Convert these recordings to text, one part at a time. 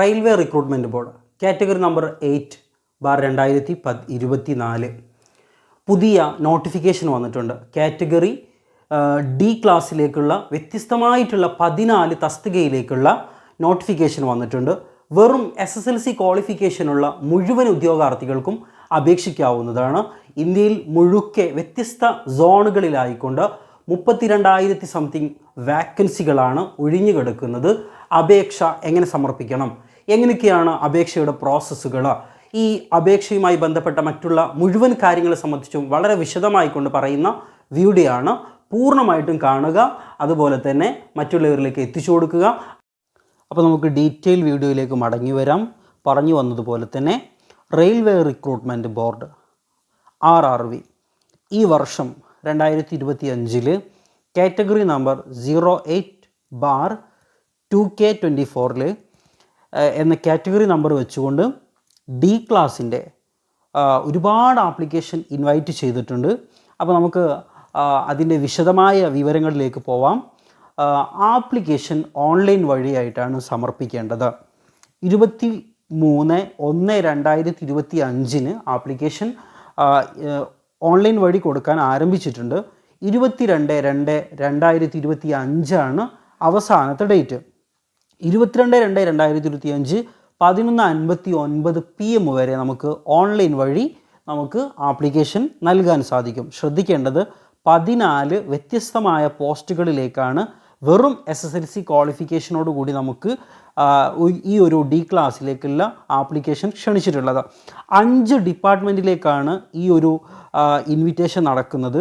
Railway recruitment board category number eight bar രണ്ടായിരത്തി പത് ഇരുപത്തി നാല് പുതിയ നോട്ടിഫിക്കേഷൻ വന്നിട്ടുണ്ട്. കാറ്റഗറി ഡി ക്ലാസ്സിലേക്കുള്ള വ്യത്യസ്തമായിട്ടുള്ള പതിനാല് തസ്തികയിലേക്കുള്ള നോട്ടിഫിക്കേഷൻ വന്നിട്ടുണ്ട്. വെറും എസ് എസ് എൽ സി ക്വാളിഫിക്കേഷനുള്ള മുഴുവൻ ഉദ്യോഗാർത്ഥികൾക്കും അപേക്ഷിക്കാവുന്നതാണ്. ഇന്ത്യയിൽ മുഴുക്കെ വ്യത്യസ്ത സോണുകളിലായിക്കൊണ്ട് മുപ്പത്തിരണ്ടായിരത്തി സംതിങ് വാക്കൻസികളാണ് ഒഴിഞ്ഞു കിടക്കുന്നത് അപേക്ഷ എങ്ങനെ സമർപ്പിക്കണം? എങ്ങനെയൊക്കെയാണ് അപേക്ഷയുടെ പ്രോസസ്സുകൾ ഈ അപേക്ഷയുമായി ബന്ധപ്പെട്ട മറ്റുള്ള മുഴുവൻ കാര്യങ്ങളെ സംബന്ധിച്ചും വളരെ വിശദമായി കൊണ്ട് പറയുന്ന വീഡിയോ ആണ് പൂർണമായിട്ടും കാണുക. അതുപോലെ തന്നെ മറ്റുള്ളവരിലേക്ക് എത്തിച്ചു കൊടുക്കുക. അപ്പോൾ നമുക്ക് ഡീറ്റെയിൽ വീഡിയോയിലേക്ക് മടങ്ങി വരാം. പറഞ്ഞു വന്നതുപോലെ തന്നെ railway recruitment board R R B ഈ വർഷം രണ്ടായിരത്തി ഇരുപത്തി അഞ്ചിൽ category number zero eight bar two K twenty ഫോറിൽ എന്ന കാറ്റഗറി നമ്പർ വെച്ചുകൊണ്ട് ഡി ക്ലാസ്സിന്റെ ഒരുപാട് ആപ്ലിക്കേഷൻ ഇൻവൈറ്റ് ചെയ്തിട്ടുണ്ട്. അപ്പോൾ നമുക്ക് അതിന്റെ വിശദമായ വിവരങ്ങളിലേക്ക് പോവാം. ആപ്ലിക്കേഷൻ ഓൺലൈൻ വഴിയായിട്ടാണ് സമർപ്പിക്കേണ്ടത്. ഇരുപത്തി മൂന്ന് ഒന്ന് രണ്ടായിരത്തി ഇരുപത്തി അഞ്ചിന് ആപ്ലിക്കേഷൻ ഓൺലൈൻ വഴി കൊടുക്കാൻ ആരംഭിച്ചിട്ടുണ്ട്. ഇരുപത്തിരണ്ട് രണ്ട് രണ്ടായിരത്തി ഇരുപത്തി അഞ്ചാണ് അവസാനത്തെ ഡേറ്റ്. ഇരുപത്തിരണ്ട് രണ്ട് രണ്ടായിരത്തി ഇരുപത്തി അഞ്ച് പതിനൊന്ന് അൻപത്തി ഒൻപത് പി എം വരെ നമുക്ക് ഓൺലൈൻ വഴി നമുക്ക് ആപ്ലിക്കേഷൻ നൽകാൻ സാധിക്കും. ശ്രദ്ധിക്കേണ്ടത് പതിനാല് വ്യത്യസ്തമായ പോസ്റ്റുകളിലേക്കാണ് വെറും എസ് എസ് എൽ സി ക്വാളിഫിക്കേഷനോട് കൂടി നമുക്ക് ഈ ഒരു ഡി ക്ലാസ്സിലേക്കുള്ള ആപ്ലിക്കേഷൻ ക്ഷണിച്ചിട്ടുള്ളത്. അഞ്ച് ഡിപ്പാർട്ട്മെന്റിലേക്കാണ് ഈ ഒരു ഇൻവിറ്റേഷൻ നടക്കുന്നത്.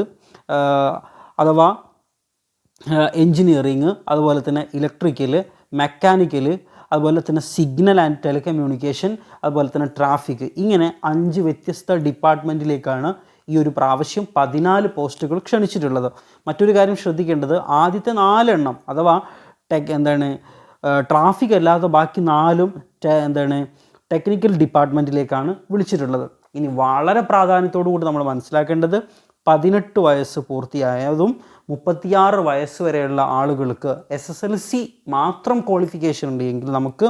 അഥവാ എൻജിനീയറിങ് അതുപോലെ തന്നെ ഇലക്ട്രിക്കൽ മെക്കാനിക്കൽ അതുപോലെ തന്നെ സിഗ്നൽ ആൻഡ് ടെലികമ്മ്യൂണിക്കേഷൻ അതുപോലെ തന്നെ ട്രാഫിക് ഇങ്ങനെ അഞ്ച് വ്യത്യസ്ത ഡിപ്പാർട്ട്മെന്റിലേക്കാണ് ഈ ഒരു പ്രാവശ്യം പതിനാല് പോസ്റ്റുകൾ ക്ഷണിച്ചിട്ടുള്ളത്. മറ്റൊരു കാര്യം ശ്രദ്ധിക്കേണ്ടത് ആദ്യത്തെ നാലെണ്ണം അഥവാ ടെക് എന്താണ് ട്രാഫിക് അല്ലാതെ ബാക്കി നാലും എന്താണ് ടെക്നിക്കൽ ഡിപ്പാർട്ട്മെന്റിലേക്കാണ് വിളിച്ചിട്ടുള്ളത്. ഇനി വളരെ പ്രാധാന്യത്തോടു കൂടി നമ്മൾ മനസ്സിലാക്കേണ്ടത് പതിനെട്ട് വയസ്സ് പൂർത്തിയായതും മുപ്പത്തിയാറ് വയസ്സ് വരെയുള്ള ആളുകൾക്ക് എസ് എസ് എൽ സി മാത്രം ക്വാളിഫിക്കേഷൻ ഉണ്ടെങ്കിൽ നമുക്ക്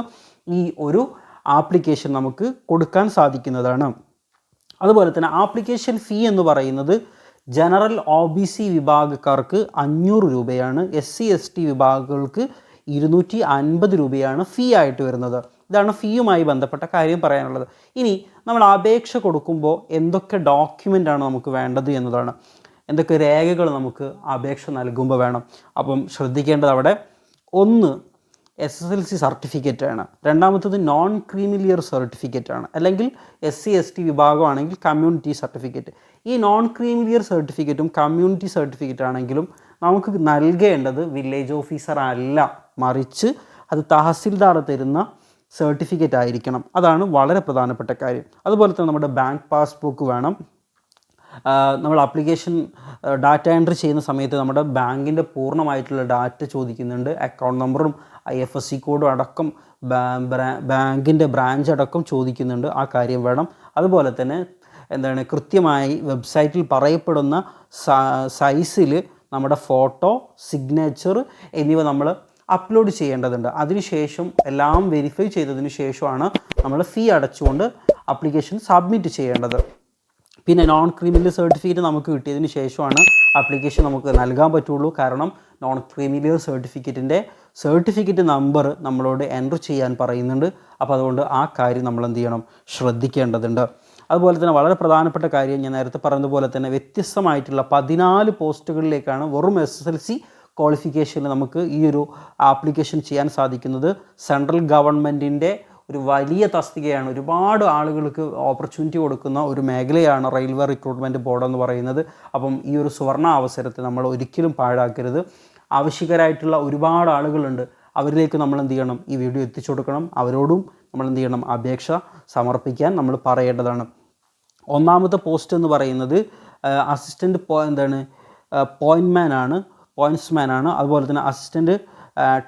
ഈ ഒരു ആപ്ലിക്കേഷൻ നമുക്ക് കൊടുക്കാൻ സാധിക്കുന്നതാണ്. അതുപോലെ തന്നെ ആപ്ലിക്കേഷൻ ഫീ എന്ന് പറയുന്നത് ജനറൽ ഒ ബി സി വിഭാഗക്കാർക്ക് അഞ്ഞൂറ് രൂപയാണ് എസ് സി എസ് ടി വിഭാഗങ്ങൾക്ക് ഇരുന്നൂറ്റി അൻപത് രൂപയാണ് ഫീ ആയിട്ട് വരുന്നത്. ഇതാണ് ഫീയുമായി ബന്ധപ്പെട്ട കാര്യം പറയാനുള്ളത്. ഇനി നമ്മൾ അപേക്ഷ കൊടുക്കുമ്പോൾ എന്തൊക്കെ ഡോക്യുമെന്റ് ആണ് നമുക്ക് വേണ്ടത് എന്നതാണ്. എന്തൊക്കെ രേഖകൾ നമുക്ക് അപേക്ഷ നൽകുമ്പോൾ വേണം. അപ്പം ശ്രദ്ധിക്കേണ്ടത് അവിടെ ഒന്ന് S S L C certificate ആണ് രണ്ടാമത്തത് നോൺ ക്രീമിലിയർ സർട്ടിഫിക്കറ്റ് ആണ് അല്ലെങ്കിൽ എസ് സി എസ് ടി വിഭാഗമാണെങ്കിൽ കമ്മ്യൂണിറ്റി സർട്ടിഫിക്കറ്റ് ഈ നോൺ ക്രീമിലിയർ സർട്ടിഫിക്കറ്റും കമ്മ്യൂണിറ്റി സർട്ടിഫിക്കറ്റ് ആണെങ്കിലും നമുക്ക് നൽകേണ്ടത് വില്ലേജ് ഓഫീസർ അല്ല. മറിച്ച് അത് തഹസിൽദാർ തരുന്ന സർട്ടിഫിക്കറ്റ് ആയിരിക്കണം. അതാണ് വളരെ പ്രധാനപ്പെട്ട കാര്യം. അതുപോലെ തന്നെ നമ്മുടെ ബാങ്ക് പാസ്ബുക്ക് വേണം. നമ്മൾ ആപ്ലിക്കേഷൻ ഡാറ്റ എൻട്രി ചെയ്യുന്ന സമയത്ത് നമ്മുടെ ബാങ്കിന്റെ പൂർണമായിട്ടുള്ള ഡാറ്റ ചോദിക്കുന്നുണ്ട്. അക്കൗണ്ട് നമ്പറും ഐ എഫ് എസ് സി കോഡും അടക്കം ബാങ്കിന്റെ ബ്രാഞ്ച് അടക്കം ചോദിക്കുന്നുണ്ട്. ആ കാര്യം വേണം. അതുപോലെ തന്നെ എന്താണ് കൃത്യമായി വെബ്സൈറ്റിൽ പറയപ്പെടുന്ന സൈസിൽ നമ്മുടെ ഫോട്ടോ സിഗ്നേച്ചർ എന്നിവ നമ്മൾ അപ്ലോഡ് ചെയ്യേണ്ടതുണ്ട്. അതിനുശേഷം എല്ലാം വെരിഫൈ ചെയ്തതിന് ശേഷമാണ് നമ്മൾ ഫീ അടച്ചുകൊണ്ട് അപ്ലിക്കേഷൻ സബ്മിറ്റ് ചെയ്യേണ്ടത്. പിന്നെ നോൺ ക്രീമിലിയർ സർട്ടിഫിക്കറ്റ് നമുക്ക് കിട്ടിയതിന് ശേഷമാണ് അപ്ലിക്കേഷൻ നമുക്ക് നൽകാൻ പറ്റുള്ളൂ. കാരണം നോൺ ക്രീമിലിയർ സർട്ടിഫിക്കറ്റിന്റെ സർട്ടിഫിക്കറ്റ് നമ്പർ നമ്മളോട് എന്റർ ചെയ്യാൻ പറയുന്നുണ്ട്. അപ്പോൾ അതുകൊണ്ട് ആ കാര്യം നമ്മൾ എന്ത് ചെയ്യണം? ശ്രദ്ധിക്കേണ്ടതുണ്ട്. അതുപോലെ തന്നെ വളരെ പ്രധാനപ്പെട്ട കാര്യം ഞാൻ നേരത്തെ പറഞ്ഞതുപോലെ തന്നെ വ്യത്യസ്തമായിട്ടുള്ള പതിനാല് പോസ്റ്റുകളിലേക്കാണ് വെറും എസ് എസ് എൽ സി ക്വാളിഫിക്കേഷനിൽ നമുക്ക് ഈ ഒരു ആപ്ലിക്കേഷൻ ചെയ്യാൻ സാധിക്കുന്നത്. സെൻട്രൽ ഗവൺമെന്റിന്റെ ഒരു വലിയ തസ്തികയാണ്. ഒരുപാട് ആളുകൾക്ക് ഓപ്പർച്യൂണിറ്റി കൊടുക്കുന്ന ഒരു മേഖലയാണ് റെയിൽവേ റിക്രൂട്ട്മെന്റ് ബോർഡ് എന്ന് പറയുന്നത്. അപ്പം ഈ ഒരു സുവർണ അവസരത്തെ നമ്മൾ ഒരിക്കലും പാഴാക്കരുത്. ആവശ്യകരായിട്ടുള്ള ഒരുപാട് ആളുകളുണ്ട്. അവരിലേക്ക് നമ്മൾ എന്ത് ചെയ്യണം? ഈ വീഡിയോ എത്തിച്ചു കൊടുക്കണം. അവരോടും നമ്മൾ എന്ത് ചെയ്യണം? അപേക്ഷ സമർപ്പിക്കാൻ നമ്മൾ പറയേണ്ടതാണ്. ഒന്നാമത്തെ പോസ്റ്റ് എന്ന് പറയുന്നത് അസിസ്റ്റന്റ് പോ എന്താണ് പോയിന്റ്മാൻ ആണ്. പോയിന്റ്സ്മാൻ ആണ്. അതുപോലെ തന്നെ അസിസ്റ്റന്റ്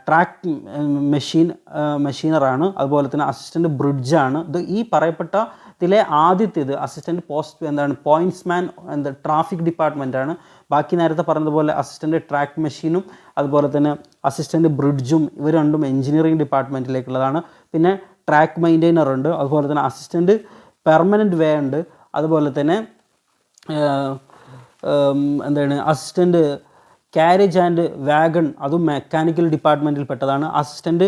ട്രാക്ക് മെഷീൻ മെഷീനറാണ് അതുപോലെ തന്നെ അസിസ്റ്റന്റ് ബ്രിഡ്ജാണ് ഇത് ഈ പറയപ്പെട്ട ഇതിലെ ആദ്യത്തേത് അസിസ്റ്റന്റ് പോസ്റ്റ് എന്താണ്? പോയിന്റ്സ്മാൻ എന്താ? ട്രാഫിക് ഡിപ്പാർട്ട്മെന്റാണ് ബാക്കി നേരത്തെ പറഞ്ഞതുപോലെ അസിസ്റ്റന്റ് ട്രാക്ക് മെഷീനും അതുപോലെ തന്നെ അസിസ്റ്റന്റ് ബ്രിഡ്ജും ഇവർ രണ്ടും എഞ്ചിനീയറിംഗ് ഡിപ്പാർട്ട്മെന്റിലേക്കുള്ളതാണ് പിന്നെ ട്രാക്ക് മെയിന്റെയിനർ ഉണ്ട് അതുപോലെ തന്നെ അസിസ്റ്റന്റ് പെർമനന്റ് വേ ഉണ്ട് അതുപോലെ തന്നെ എന്താണ്? അസിസ്റ്റന്റ് ക്യാരേജ് ആൻഡ് വാഗൺ അതും മെക്കാനിക്കൽ ഡിപ്പാർട്ട്മെന്റിൽ പെട്ടതാണ്. അസിസ്റ്റന്റ്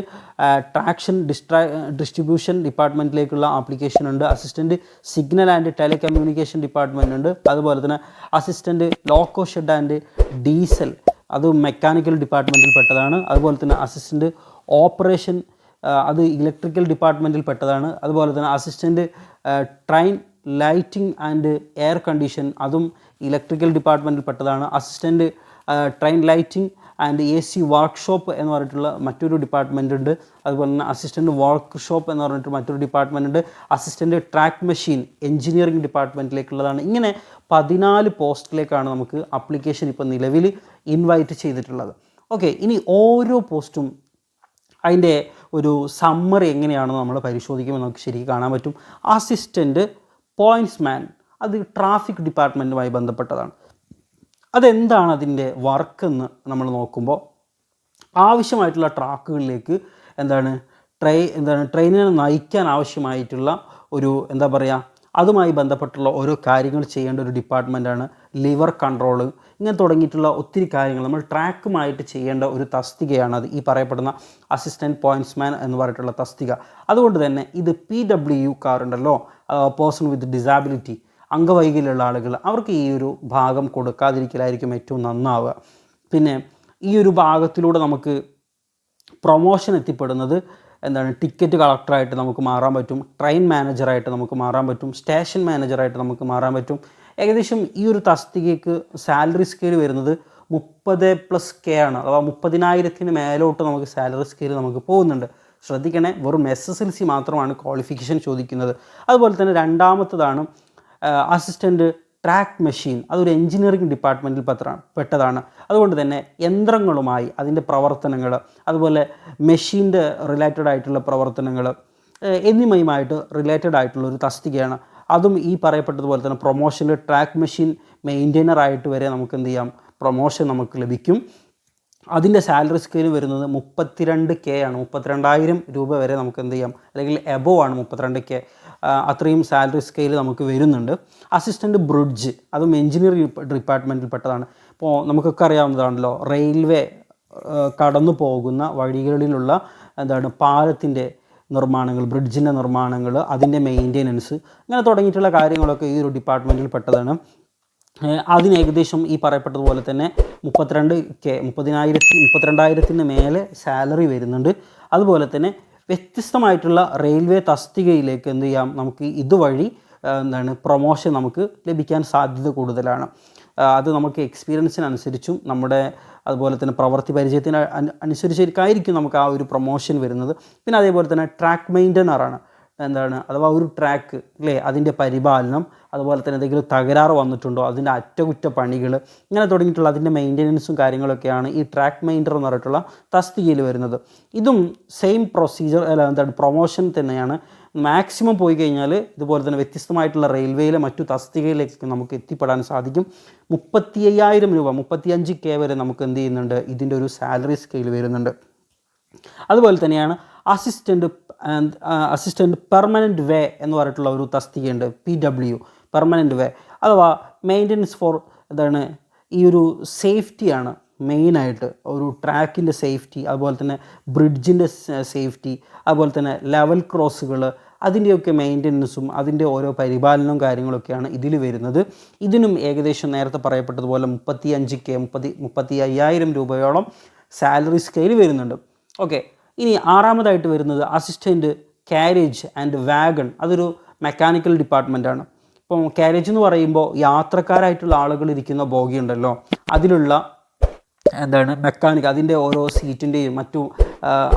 ട്രാക്ഷൻ ഡിസ്ട്രാ ഡിസ്ട്രിബ്യൂഷൻ ഡിപ്പാർട്ട്മെന്റിലേക്കുള്ള ആപ്ലിക്കേഷൻ ഉണ്ട്. Assistant signal and telecommunication department ഉണ്ട്. അതുപോലെ തന്നെ assistant loco shed and diesel അത് മെക്കാനിക്കൽ ഡിപ്പാർട്ട്മെന്റിൽ പെട്ടതാണ്. അതുപോലെ തന്നെ അസിസ്റ്റന്റ് ഓപ്പറേഷൻ അത് ഇലക്ട്രിക്കൽ ഡിപ്പാർട്ട്മെന്റിൽ പെട്ടതാണ്. അതുപോലെ തന്നെ assistant train lighting and air condition അതും ഇലക്ട്രിക്കൽ ഡിപ്പാർട്ട്മെന്റിൽ പെട്ടതാണ്. Assistant train lighting and A C workshop എന്ന് പറഞ്ഞിട്ടുള്ള മറ്റൊരു ഡിപ്പാർട്ട്മെന്റ് ഉണ്ട്. അതുപോലെ തന്നെ അസിസ്റ്റന്റ് വർക്ക്ഷോപ്പ് എന്ന് പറഞ്ഞിട്ട് മറ്റൊരു ഡിപ്പാർട്ട്മെന്റ് ഉണ്ട്. അസിസ്റ്റന്റ് ട്രാക്ക് മെഷീൻ എഞ്ചിനീയറിംഗ് ഡിപ്പാർട്ട്മെന്റിലേക്കുള്ളതാണ് ഇങ്ങനെ പതിനാല് പോസ്റ്റിലേക്കാണ് നമുക്ക് അപ്ലിക്കേഷൻ ഇപ്പോൾ നിലവിൽ ഇൻവൈറ്റ് ചെയ്തിട്ടുള്ളത്. ഓക്കെ ഇനി ഓരോ പോസ്റ്റും അതിന്റെ ഒരു സമ്മറി എങ്ങനെയാണെന്ന് നമ്മൾ പരിശോധിക്കുമ്പോൾ നമുക്ക് ശരിക്കും കാണാൻ പറ്റും. അസിസ്റ്റന്റ് പോയിന്റ്സ് മാൻ അത് ട്രാഫിക് ഡിപ്പാർട്ട്മെന്റുമായി ബന്ധപ്പെട്ടതാണ്. അതെന്താണ് അതിന്റെ വർക്ക് എന്ന് നമ്മൾ നോക്കുമ്പോൾ ആവശ്യമായിട്ടുള്ള ട്രാക്കുകളിലേക്ക് എന്താണ് ട്രെയിൻ എന്താണ് ട്രെയിനിനെ നയിക്കാൻ ആവശ്യമായിട്ടുള്ള ഒരു എന്താ പറയുക അതുമായി ബന്ധപ്പെട്ടുള്ള ഓരോ കാര്യങ്ങൾ ചെയ്യേണ്ട ഒരു ഡിപ്പാർട്ട്മെന്റാണ് ലിവർ കൺട്രോൾ ഇങ്ങനെ തുടങ്ങിയിട്ടുള്ള ഒത്തിരി കാര്യങ്ങൾ നമ്മൾ ട്രാക്കുമായിട്ട് ചെയ്യേണ്ട ഒരു തസ്തികയാണ് അത്. ഈ പറയപ്പെടുന്ന അസിസ്റ്റന്റ് പോയിന്റ്സ്മാൻ എന്ന് പറഞ്ഞിട്ടുള്ള തസ്തിക. അതുകൊണ്ട് തന്നെ ഇത് പി ഡബ്ല്യു ഉണ്ടല്ലോ പേഴ്സൺ വിത്ത് ഡിസാബിലിറ്റി അംഗവൈകല്യമുള്ള ആളുകൾ അവർക്ക് ഈ ഒരു ഭാഗം കൊടുക്കാതിരിക്കലായിരിക്കും ഏറ്റവും നന്നാവുക. പിന്നെ ഈ ഒരു ഭാഗത്തിലൂടെ നമുക്ക് പ്രൊമോഷൻ എത്തിപ്പെടുന്നത് എന്താണ്? ടിക്കറ്റ് കളക്ടറായിട്ട് നമുക്ക് മാറാൻ പറ്റും ട്രെയിൻ മാനേജറായിട്ട് നമുക്ക് മാറാൻ പറ്റും സ്റ്റേഷൻ മാനേജറായിട്ട് നമുക്ക് മാറാൻ പറ്റും. ഏകദേശം ഈ ഒരു തസ്തികയ്ക്ക് സാലറി സ്കെയിൽ വരുന്നത് മുപ്പത് പ്ലസ് കെ ആണ്. അഥവാ മുപ്പതിനായിരത്തിന് മേലോട്ട് നമുക്ക് സാലറി സ്കെയിൽ നമുക്ക് പോകുന്നുണ്ട്. ശ്രദ്ധിക്കണേ വെറും എസ് എസ് എൽ സി മാത്രമാണ് ക്വാളിഫിക്കേഷൻ ചോദിക്കുന്നത്. അതുപോലെ തന്നെ രണ്ടാമത്തതാണ് അസിസ്റ്റന്റ് ട്രാക്ക് മെഷീൻ അതൊരു എഞ്ചിനീയറിംഗ് ഡിപ്പാർട്ട്മെന്റിൽ പത്ര പെട്ടതാണ്. അതുകൊണ്ട് തന്നെ യന്ത്രങ്ങളുമായി അതിന്റെ പ്രവർത്തനങ്ങൾ അതുപോലെ മെഷീന്റെ റിലേറ്റഡ് ആയിട്ടുള്ള പ്രവർത്തനങ്ങൾ എന്നിവയുമായിട്ട് റിലേറ്റഡ് ആയിട്ടുള്ള ഒരു തസ്തികയാണ്. അതും ഈ പറയപ്പെട്ടതുപോലെ തന്നെ പ്രൊമോഷനിൽ ട്രാക്ക് മെഷീൻ മെയിന്റെയിനർ ആയിട്ട് വരെ നമുക്ക് എന്ത് ചെയ്യാം? പ്രൊമോഷൻ നമുക്ക് ലഭിക്കും. അതിന്റെ സാലറി സ്കെയിൽ വരുന്നത് മുപ്പത്തിരണ്ട് കെ ആണ്. മുപ്പത്തിരണ്ടായിരം രൂപ വരെ നമുക്ക് എന്ത് ചെയ്യാം? അല്ലെങ്കിൽ എബോ ആണ് മുപ്പത്തിരണ്ട് കെ അത്രയും സാലറി സ്കെയിൽ നമുക്ക് വരുന്നുണ്ട്. അസിസ്റ്റന്റ് ബ്രിഡ്ജ് അതും എഞ്ചിനീയറിംഗ് ഡിപ്പാർട്ട്മെന്റിൽ പെട്ടതാണ്. ഇപ്പോൾ നമുക്കൊക്കെ അറിയാവുന്നതാണല്ലോ റെയിൽവേ കടന്നു പോകുന്ന വഴികളിലുള്ള എന്താണ് പാലത്തിന്റെ നിർമ്മാണങ്ങൾ ബ്രിഡ്ജിന്റെ നിർമ്മാണങ്ങൾ അതിന്റെ മെയിന്റെനൻസ് അങ്ങനെ തുടങ്ങിയിട്ടുള്ള കാര്യങ്ങളൊക്കെ ഈ ഒരു ഡിപ്പാർട്ട്മെന്റിൽ പെട്ടതാണ്. അതിന് ഏകദേശം ഈ പറയപ്പെട്ടതുപോലെ തന്നെ മുപ്പത്തിരണ്ട് കെ മുപ്പതിനായിരത്തി മുപ്പത്തിരണ്ടായിരത്തിന് മേലെ സാലറി വരുന്നുണ്ട്. അതുപോലെ തന്നെ വ്യത്യസ്തമായിട്ടുള്ള റെയിൽവേ തസ്തികയിലേക്ക് എന്ത് ചെയ്യാം? നമുക്ക് ഇതുവഴി എന്താണ് പ്രൊമോഷൻ നമുക്ക് ലഭിക്കാൻ സാധ്യത കൂടുതലാണ്. അത് നമുക്ക് എക്സ്പീരിയൻസിനനുസരിച്ചും നമ്മുടെ അതുപോലെ തന്നെ പ്രവൃത്തി പരിചയത്തിന് അനു- അനുസരിച്ചിരിക്കായിരിക്കും നമുക്ക് ആ ഒരു പ്രൊമോഷൻ വരുന്നത്. പിന്നെ അതേപോലെ തന്നെ ട്രാക്ക് മെയിന്റനറാണ് എന്താണ് അഥവാ ഒരു ട്രാക്ക് അല്ലേ അതിന്റെ പരിപാലനം അതുപോലെ തന്നെ എന്തെങ്കിലും തകരാറ് വന്നിട്ടുണ്ടോ അതിന്റെ അറ്റകുറ്റപ്പണികൾ ഇങ്ങനെ തുടങ്ങിയിട്ടുള്ള അതിന്റെ മെയിന്റനൻസും കാര്യങ്ങളൊക്കെയാണ് ഈ ട്രാക്ക് മെയിന്റർ എന്ന് പറഞ്ഞിട്ടുള്ള തസ്തികയിൽ വരുന്നത്. ഇതും സെയിം പ്രൊസീജിയർ അല്ല എന്താണ് പ്രൊമോഷൻ തന്നെയാണ്. മാക്സിമം പോയി കഴിഞ്ഞാൽ ഇതുപോലെ തന്നെ വ്യത്യസ്തമായിട്ടുള്ള റെയിൽവേയിലെ മറ്റു തസ്തികയിലേക്ക് നമുക്ക് എത്തിപ്പെടാൻ സാധിക്കും. മുപ്പത്തി അയ്യായിരം രൂപ മുപ്പത്തിയഞ്ച് കെ വരെ നമുക്ക് എന്ത് ചെയ്യുന്നുണ്ട് ഇതിന്റെ ഒരു സാലറി സ്കെയിൽ വരുന്നുണ്ട്. അതുപോലെ തന്നെയാണ് അസിസ്റ്റന്റ് അസിസ്റ്റന്റ് പെർമനന്റ് വേ എന്ന് പറഞ്ഞിട്ടുള്ള ഒരു തസ്തികയുണ്ട് പി ഡബ്ല്യു പെർമനന്റ് വേ അഥവാ മെയിന്റനൻസ് ഫോർ എന്താണ് ഈ ഒരു സേഫ്റ്റിയാണ് മെയിനായിട്ട് ഒരു ട്രാക്കിന്റെ സേഫ്റ്റി അതുപോലെ തന്നെ ബ്രിഡ്ജിന്റെ സേഫ്റ്റി അതുപോലെ തന്നെ ലെവൽ ക്രോസുകൾ അതിന്റെയൊക്കെ മെയിന്റനൻസും അതിന്റെ ഓരോ പരിപാലനവും കാര്യങ്ങളൊക്കെയാണ് ഇതിൽ വരുന്നത്. ഇതിനും ഏകദേശം നേരത്തെ പറയപ്പെട്ടതുപോലെ മുപ്പത്തി അഞ്ച് കെ മുപ്പത്തി മുപ്പത്തി അയ്യായിരം രൂപയോളം സാലറി സ്കെയിൽ വരുന്നുണ്ട്. ഓക്കെ ഇനി ആറാമതായിട്ട് വരുന്നത് അസിസ്റ്റന്റ് ക്യാരേജ് ആൻഡ് വാഗൺ അതൊരു മെക്കാനിക്കൽ ഡിപ്പാർട്ട്മെന്റാണ് ഇപ്പം ക്യാരേജ് എന്ന് പറയുമ്പോൾ യാത്രക്കാരായിട്ടുള്ള ആളുകൾ ഇരിക്കുന്ന ബോഗി ഉണ്ടല്ലോ അതിലുള്ള എന്താണ് മെക്കാനിക് അതിന്റെ ഓരോ സീറ്റിന്റെയും മറ്റു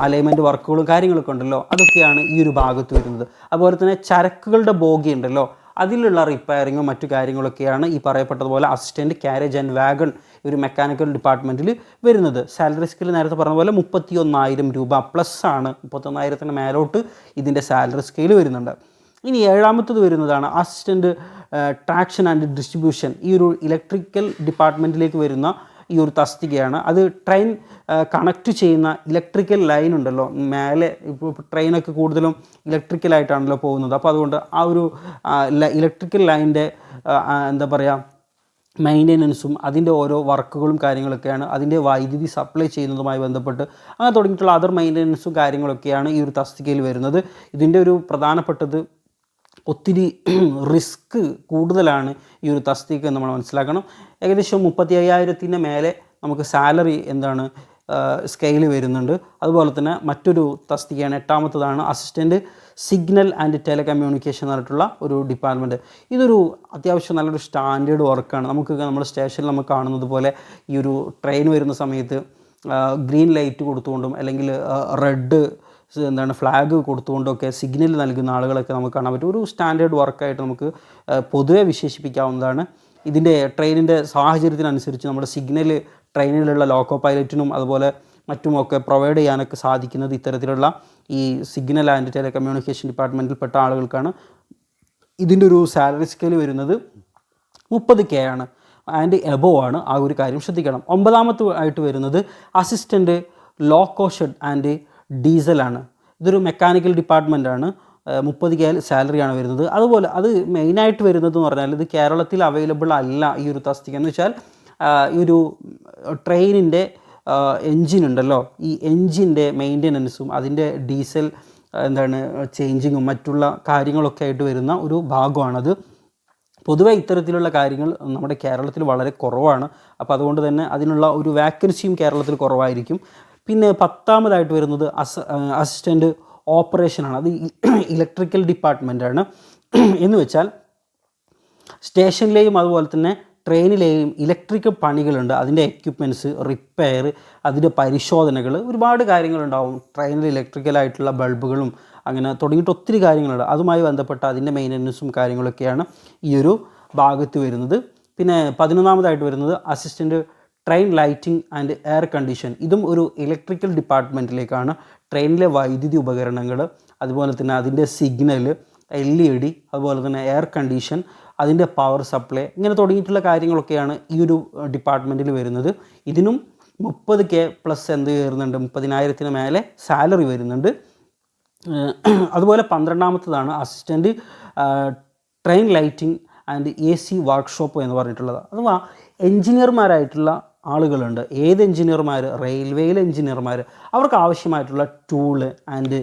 അലൈൻമെന്റ് വർക്കുകളും കാര്യങ്ങളൊക്കെ ഉണ്ടല്ലോ. അതൊക്കെയാണ് ഈ ഒരു ഭാഗത്ത് വരുന്നത്. അതുപോലെ തന്നെ ചരക്കുകളുടെ ബോഗി ഉണ്ടല്ലോ അതിലുള്ള റിപ്പയറിങ്ങും മറ്റു കാര്യങ്ങളൊക്കെയാണ് ഈ പറയപ്പെട്ടതുപോലെ അസിസ്റ്റന്റ് ക്യാരേജ് ആൻഡ് വാഗൺ ഒരു മെക്കാനിക്കൽ ഡിപ്പാർട്ട്മെന്റിൽ വരുന്നത്. സാലറി സ്കെയിൽ നേരത്തെ പറഞ്ഞ പോലെ മുപ്പത്തി ഒന്നായിരം രൂപ പ്ലസ് ആണ്. മുപ്പത്തൊന്നായിരത്തിന് മേലോട്ട് ഇതിന്റെ സാലറി സ്കെയിൽ വരുന്നുണ്ട്. ഇനി ഏഴാമത്തത് വരുന്നതാണ് അസിസ്റ്റന്റ് ട്രാക്ഷൻ ആൻഡ് ഡിസ്ട്രിബ്യൂഷൻ ഈ ഒരു ഇലക്ട്രിക്കൽ ഡിപ്പാർട്ട്മെന്റിലേക്ക് വരുന്ന ഈ ഒരു തസ്തികയാണ്. അത് ട്രെയിൻ കണക്ട് ചെയ്യുന്ന ഇലക്ട്രിക്കൽ ലൈൻ ഉണ്ടല്ലോ. മേലെ ഇപ്പോൾ ട്രെയിനൊക്കെ കൂടുതലും ഇലക്ട്രിക്കലായിട്ടാണല്ലോ പോകുന്നത്. അപ്പോൾ അതുകൊണ്ട് ആ ഒരു ഇലക്ട്രിക്കൽ ലൈനിന്റെ എന്താ പറയുക മെയിന്റെനൻസും അതിന്റെ ഓരോ വർക്കുകളും കാര്യങ്ങളൊക്കെയാണ് അതിന്റെ വൈദ്യുതി സപ്ലൈ ചെയ്യുന്നതുമായി ബന്ധപ്പെട്ട് അങ്ങനെ തുടങ്ങിയിട്ടുള്ള അതർ മെയിന്റെനൻസും കാര്യങ്ങളൊക്കെയാണ് ഈ ഒരു തസ്തികയിൽ വരുന്നത്. ഇതിന്റെ ഒരു പ്രധാനപ്പെട്ടത് ഒത്തിരി റിസ്ക് കൂടുതലാണ് ഈ ഒരു തസ്തിക എന്ന് നമ്മൾ മനസ്സിലാക്കണം. ഏകദേശം മുപ്പത്തി അയ്യായിരത്തിന് മേലെ നമുക്ക് സാലറി എന്താണ് സ്കെയിൽ വരുന്നുണ്ട്. അതുപോലെ തന്നെ മറ്റൊരു തസ്തികയാണ് എട്ടാമത്തതാണ് അസിസ്റ്റന്റ് സിഗ്നൽ ആൻഡ് ടെലികമ്മ്യൂണിക്കേഷൻ എന്ന് പറഞ്ഞിട്ടുള്ള ഒരു ഡിപ്പാർട്ട്മെന്റ് ഇതൊരു അത്യാവശ്യം നല്ലൊരു സ്റ്റാൻഡേർഡ് വർക്കാണ്. നമുക്ക് നമ്മുടെ സ്റ്റേഷനിൽ നമുക്ക് കാണുന്നത് പോലെ ഈ ഒരു ട്രെയിൻ വരുന്ന സമയത്ത് ഗ്രീൻ ലൈറ്റ് കൊടുത്തുകൊണ്ടും അല്ലെങ്കിൽ റെഡ് എന്താണ് ഫ്ലാഗ് കൊടുത്തുകൊണ്ടൊക്കെ സിഗ്നൽ നൽകുന്ന ആളുകളൊക്കെ നമുക്ക് കാണാൻ പറ്റും. ഒരു സ്റ്റാൻഡേർഡ് വർക്കായിട്ട് നമുക്ക് പൊതുവെ വിശേഷിപ്പിക്കാവുന്നതാണ്. ഇതിന്റെ ട്രെയിനിന്റെ സാഹചര്യത്തിനനുസരിച്ച് നമ്മുടെ സിഗ്നൽ ട്രെയിനിലുള്ള ലോക്കോ പൈലറ്റിനും അതുപോലെ മറ്റുമൊക്കെ പ്രൊവൈഡ് ചെയ്യാനൊക്കെ സാധിക്കുന്നത് ഇത്തരത്തിലുള്ള ഈ സിഗ്നൽ ആൻഡ് ടെലികമ്മ്യൂണിക്കേഷൻ ഡിപ്പാർട്ട്മെന്റിൽപ്പെട്ട ആളുകൾക്കാണ്. ഇതിന്റെ ഒരു സാലറി സ്കെയിൽ വരുന്നത് മുപ്പത് കെ ആണ്. ആൻഡ് എബോ ആണ്. ആ ഒരു കാര്യം ശ്രദ്ധിക്കണം. ഒമ്പതാമത്തെ ആയിട്ട് വരുന്നത് അസിസ്റ്റന്റ് ലോക്കോ ഷെഡ് ആൻഡ് ഡീസലാണ്. ഇതൊരു മെക്കാനിക്കൽ ഡിപ്പാർട്ട്മെന്റാണ് മുപ്പത് കെ സാലറിയാണ് വരുന്നത്. അതുപോലെ അത് മെയിനായിട്ട് വരുന്നത് എന്ന് പറഞ്ഞാൽ ഇത് കേരളത്തിൽ അവൈലബിൾ അല്ല ഈ ഒരു തസ്തിക. എന്ന് വെച്ചാൽ ഈ ഒരു ട്രെയിനിന്റെ എൻജിൻ ഉണ്ടല്ലോ. ഈ എൻജിന്റെ മെയിന്റെനൻസും അതിന്റെ ഡീസൽ എന്താണ് ചേഞ്ചിങ്ങും മറ്റുള്ള കാര്യങ്ങളൊക്കെ ആയിട്ട് വരുന്ന ഒരു ഭാഗമാണത്. പൊതുവെ ഇത്തരത്തിലുള്ള കാര്യങ്ങൾ നമ്മുടെ കേരളത്തിൽ വളരെ കുറവാണ്. അപ്പോൾ അതുകൊണ്ട് തന്നെ അതിനുള്ള ഒരു വാക്കൻസിയും കേരളത്തിൽ കുറവായിരിക്കും. പിന്നെ പത്താമതായിട്ട് വരുന്നത് അസ അസിസ്റ്റന്റ് ഓപ്പറേഷനാണ് അത് ഇലക്ട്രിക്കൽ ഡിപ്പാർട്ട്മെന്റാണ് എന്ന് വെച്ചാൽ സ്റ്റേഷനിലെയും അതുപോലെ തന്നെ ട്രെയിനിലെയും ഇലക്ട്രിക്കൽ പണികളുണ്ട്. അതിന്റെ എക്യുപ്മെന്റ്സ് റിപ്പയർ അതിന്റെ പരിശോധനകൾ ഒരുപാട് കാര്യങ്ങളുണ്ടാവും. ട്രെയിനിൽ ഇലക്ട്രിക്കലായിട്ടുള്ള ബൾബുകളും അങ്ങനെ തുടങ്ങിയിട്ട് ഒത്തിരി കാര്യങ്ങളുണ്ട്. അതുമായി ബന്ധപ്പെട്ട അതിന്റെ മെയിന്റനൻസും കാര്യങ്ങളൊക്കെയാണ് ഈ ഒരു ഭാഗത്ത് വരുന്നത്. പിന്നെ പതിനൊന്നാമതായിട്ട് വരുന്നത് assistant train lighting and air condition ഇതും ഒരു ഇലക്ട്രിക്കൽ ഡിപ്പാർട്ട്മെന്റിലേക്കാണ് ട്രെയിനിലെ വൈദ്യുതി ഉപകരണങ്ങൾ അതുപോലെ തന്നെ അതിന്റെ സിഗ്നൽ എൽ ഇ ഡി അതുപോലെ തന്നെ എയർ കണ്ടീഷൻ അതിന്റെ പവർ സപ്ലൈ ഇങ്ങനെ തുടങ്ങിയിട്ടുള്ള കാര്യങ്ങളൊക്കെയാണ് ഈ ഒരു ഡിപ്പാർട്ട്മെന്റിൽ വരുന്നത്. ഇതിനും മുപ്പത് കെ പ്ലസ് എന്ത് കയറുന്നുണ്ട്? മുപ്പതിനായിരത്തിന് മേലെ സാലറി വരുന്നുണ്ട്. അതുപോലെ പന്ത്രണ്ടാമത്തതാണ് assistant train lighting and A C workshop എന്ന് പറഞ്ഞിട്ടുള്ളത്. അഥവാ എൻജിനീയർമാരായിട്ടുള്ള ആളുകളുണ്ട്. ഏത് എഞ്ചിനീയർമാർ റെയിൽവേയിൽ എഞ്ചിനീയർമാർ അവർക്ക് ആവശ്യമായിട്ടുള്ള ടൂൾ ആൻഡ്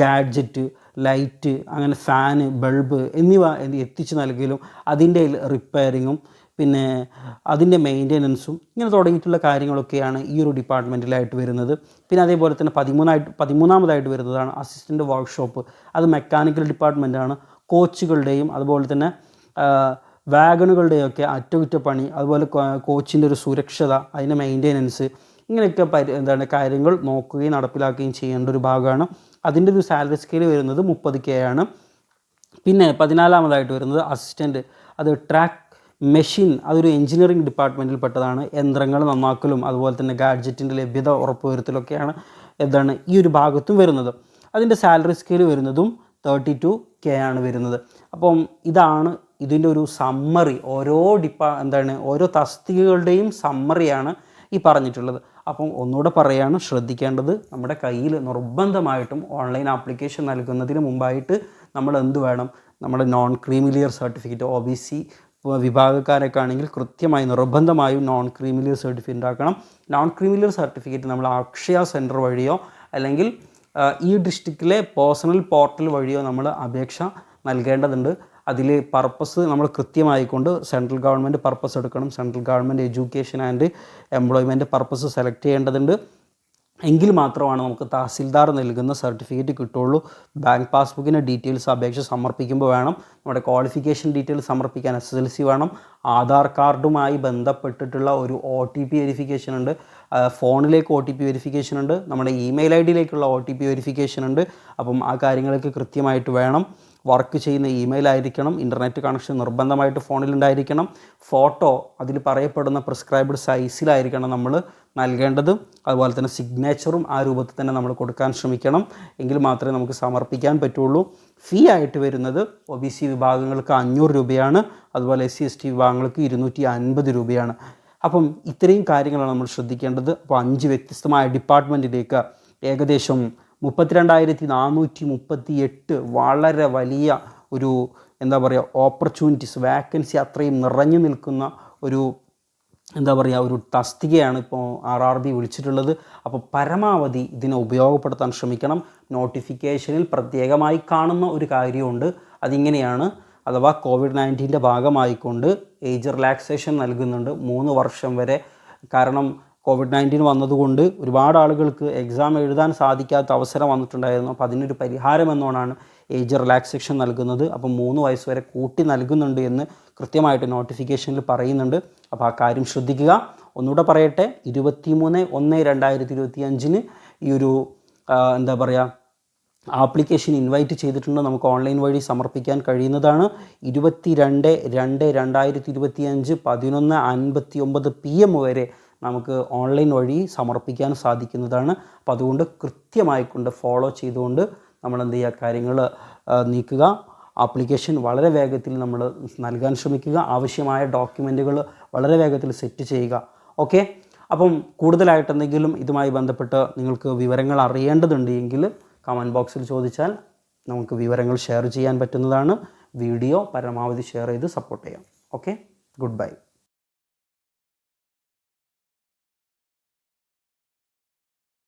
ഗാഡ്ജറ്റ് ലൈറ്റ് അങ്ങനെ ഫാന് ബൾബ് എന്നിവ എത്തിച്ച് നൽകലും അതിന്റെ റിപ്പയറിങ്ങും പിന്നെ അതിന്റെ മെയിന്റെനൻസും ഇങ്ങനെ തുടങ്ങിയിട്ടുള്ള കാര്യങ്ങളൊക്കെയാണ് ഈ ഒരു ഡിപ്പാർട്ട്മെന്റിലായിട്ട് വരുന്നത്. പിന്നെ അതേപോലെ തന്നെ പതിമൂന്നായിട്ട് പതിമൂന്നാമതായിട്ട് വരുന്നതാണ് അസിസ്റ്റന്റ് വർക്ക്ഷോപ്പ്. അത് മെക്കാനിക്കൽ ഡിപ്പാർട്ട്മെന്റാണ്. കോച്ചുകളുടെയും അതുപോലെ തന്നെ വാഗണുകളുടെയൊക്കെ അറ്റകുറ്റപ്പണി അതുപോലെ കോച്ചിന്റെ ഒരു സുരക്ഷത അതിന്റെ മെയിന്റെനൻസ് ഇങ്ങനെയൊക്കെ പരി എന്താണ് കാര്യങ്ങൾ നോക്കുകയും നടപ്പിലാക്കുകയും ചെയ്യേണ്ട ഒരു ഭാഗമാണ്. അതിന്റെ ഒരു സാലറി സ്കെയിൽ വരുന്നത് മുപ്പത് കെ ആണ്. പിന്നെ പതിനാലാമതായിട്ട് വരുന്നത് അസിസ്റ്റന്റ് അത് ട്രാക്ക് മെഷീൻ അതൊരു എഞ്ചിനീയറിംഗ് ഡിപ്പാർട്ട്മെന്റിൽ പെട്ടതാണ്. യന്ത്രങ്ങൾ നന്നാക്കലും അതുപോലെ തന്നെ ഗാഡ്ജറ്റിന്റെ ലഭ്യത ഉറപ്പുവരുത്തലൊക്കെയാണ് എന്താണ് ഈ ഒരു ഭാഗത്തും വരുന്നത്. അതിന്റെ സാലറി സ്കെയിൽ വരുന്നതും തേർട്ടി ടു കെ ആണ് വരുന്നത്. അപ്പം ഇതാണ് ഇതിന്റെ ഒരു സമ്മറി ഓരോ ഡിപ്പാ എന്താണ് ഓരോ തസ്തികകളുടെയും സമ്മറിയാണ് ഈ പറഞ്ഞിട്ടുള്ളത്. അപ്പം ഒന്നുകൂടെ പറയാണ് ശ്രദ്ധിക്കേണ്ടത് നമ്മുടെ കയ്യിൽ നിർബന്ധമായിട്ടും ഓൺലൈൻ ആപ്ലിക്കേഷൻ നൽകുന്നതിന് മുമ്പായിട്ട് നമ്മൾ എന്ത് വേണം? നമ്മുടെ non creamy layer certificate O B C വിഭാഗക്കാരൊക്കെ ആണെങ്കിൽ കൃത്യമായി നിർബന്ധമായും നോൺ ക്രീമിലിയർ സർട്ടിഫിക്കറ്റ് ആക്കണം നോൺ ക്രീമിലിയർ സർട്ടിഫിക്കറ്റ് നമ്മൾ അക്ഷയ സെന്റർ വഴിയോ അല്ലെങ്കിൽ ഈ ഡിസ്ട്രിക്റ്റിലെ പേഴ്സണൽ പോർട്ടൽ വഴിയോ നമ്മൾ അപേക്ഷ നൽകേണ്ടതുണ്ട്. അതിൽ പർപ്പസ് നമ്മൾ കൃത്യമായിക്കൊണ്ട് സെൻട്രൽ ഗവൺമെന്റ് പർപ്പസ് എടുക്കണം. Central government education and employment purpose select ചെയ്യേണ്ടതുണ്ട്. എങ്കിൽ മാത്രമാണ് നമുക്ക് തഹസിൽദാർ നൽകുന്ന സർട്ടിഫിക്കറ്റ് കിട്ടുള്ളൂ ബാങ്ക് പാസ്ബുക്കിന്റെ ഡീറ്റെയിൽസ് അപേക്ഷ സമർപ്പിക്കുമ്പോൾ വേണം. നമ്മുടെ ക്വാളിഫിക്കേഷൻ ഡീറ്റെയിൽസ് സമർപ്പിക്കാൻ എസ് എസ് എൽ സി വേണം. ആധാർ കാർഡുമായി ബന്ധപ്പെട്ടിട്ടുള്ള ഒരു ഒ ടി പി വെരിഫിക്കേഷൻ ഉണ്ട്. ഫോണിലേക്ക് ഒ ടി പി വെരിഫിക്കേഷൻ ഉണ്ട്. നമ്മുടെ ഇമെയിൽ ഐ ഡിയിലേക്കുള്ള ഒ ടി പി വെരിഫിക്കേഷൻ ഉണ്ട്. അപ്പം ആ കാര്യങ്ങളൊക്കെ കൃത്യമായിട്ട് വേണം. വർക്ക് ചെയ്യുന്ന ഇമെയിൽ ആയിരിക്കണം ഇന്റർനെറ്റ് കണക്ഷൻ നിർബന്ധമായിട്ട് ഫോണിൽ ഉണ്ടായിരിക്കണം ഫോട്ടോ അതിൽ പറയപ്പെടുന്ന പ്രിസ്ക്രൈബ്ഡ് സൈസിലായിരിക്കണം നമ്മൾ നൽകേണ്ടത്. അതുപോലെ തന്നെ സിഗ്നേച്ചറും ആ രൂപത്തിൽ തന്നെ നമ്മൾ കൊടുക്കാൻ ശ്രമിക്കണം. എങ്കിൽ മാത്രമേ നമുക്ക് സമർപ്പിക്കാൻ പറ്റുള്ളൂ. ഫീ ആയിട്ട് വരുന്നത് ഒ ബി സി വിഭാഗങ്ങൾക്ക് അഞ്ഞൂറ് രൂപയാണ്. അതുപോലെ എസ് സി എസ് ടി വിഭാഗങ്ങൾക്ക് ഇരുന്നൂറ്റി അൻപത് രൂപയാണ്. അപ്പം ഇത്രയും കാര്യങ്ങളാണ് നമ്മൾ ശ്രദ്ധിക്കേണ്ടത്. അപ്പോൾ അഞ്ച് വ്യത്യസ്തമായ ഡിപ്പാർട്ട്മെന്റിലേക്ക് ഏകദേശം മുപ്പത്തിരണ്ടായിരത്തി നാനൂറ്റി മുപ്പത്തി എട്ട് വളരെ വലിയ ഒരു എന്താ പറയുക ഓപ്പർച്യൂണിറ്റീസ് വാക്കൻസി അത്രയും നിറഞ്ഞു നിൽക്കുന്ന ഒരു എന്താ പറയുക ഒരു തസ്തികയാണ് ഇപ്പോൾ ആർ ആർ ബി വിളിച്ചിട്ടുള്ളത്. അപ്പോൾ പരമാവധി ഇതിനെ ഉപയോഗപ്പെടുത്താൻ ശ്രമിക്കണം. നോട്ടിഫിക്കേഷനിൽ പ്രത്യേകമായി കാണുന്ന ഒരു കാര്യമുണ്ട്. അതിങ്ങനെയാണ് അഥവാ കോവിഡ് നയന്റീന്റെ ഭാഗമായിക്കൊണ്ട് ഏജ് റിലാക്സേഷൻ നൽകുന്നുണ്ട് മൂന്ന് വർഷം വരെ. കാരണം കോവിഡ് നയന്റീൻ വന്നതുകൊണ്ട് ഒരുപാട് ആളുകൾക്ക് എക്സാം എഴുതാൻ സാധിക്കാത്ത അവസരം വന്നിട്ടുണ്ടായിരുന്നു. അപ്പോൾ അതിനൊരു പരിഹാരം എന്നോണാണ് ഏജ് റിലാക്സേഷൻ നൽകുന്നത്. അപ്പോൾ മൂന്ന് വയസ്സ് വരെ കൂട്ടി നൽകുന്നുണ്ട് എന്ന് കൃത്യമായിട്ട് നോട്ടിഫിക്കേഷനിൽ പറയുന്നുണ്ട്. അപ്പോൾ ആ കാര്യം ശ്രദ്ധിക്കുക. ഒന്നുകൂടെ പറയട്ടെ. ഇരുപത്തി മൂന്ന് ഒന്ന് രണ്ടായിരത്തി ഇരുപത്തി അഞ്ചിന് ഈ ഒരു എന്താ പറയുക ആപ്ലിക്കേഷൻ ഇൻവൈറ്റ് ചെയ്തിട്ടുണ്ട്. നമുക്ക് ഓൺലൈൻ വഴി സമർപ്പിക്കാൻ കഴിയുന്നതാണ്. ഇരുപത്തി രണ്ട് രണ്ട് രണ്ടായിരത്തി ഇരുപത്തി അഞ്ച് പതിനൊന്ന് അൻപത്തി ഒമ്പത് പി എം വരെ നമുക്ക് ഓൺലൈൻ വഴി സമർപ്പിക്കാൻ സാധിക്കുന്നതാണ്. അപ്പോൾ അതുകൊണ്ട് കൃത്യമായിക്കൊണ്ട് ഫോളോ ചെയ്തുകൊണ്ട് നമ്മൾ എന്ത് ചെയ്യുക കാര്യങ്ങൾ നീക്കുക. ആപ്ലിക്കേഷൻ വളരെ വേഗത്തിൽ നമ്മൾ നൽകാൻ ശ്രമിക്കുക. ആവശ്യമായ ഡോക്യുമെന്റുകൾ വളരെ വേഗത്തിൽ സെറ്റ് ചെയ്യുക. ഓക്കെ? അപ്പം കൂടുതലായിട്ട് എന്തെങ്കിലും ഇതുമായി ബന്ധപ്പെട്ട് നിങ്ങൾക്ക് വിവരങ്ങൾ അറിയേണ്ടതുണ്ട് എങ്കിൽ കമന്റ് ബോക്സിൽ ചോദിച്ചാൽ നമുക്ക് വിവരങ്ങൾ ഷെയർ ചെയ്യാൻ പറ്റുന്നതാണ്. വീഡിയോ പരമാവധി ഷെയർ ചെയ്ത് സപ്പോർട്ട് ചെയ്യാം. ഓക്കെ? Good bye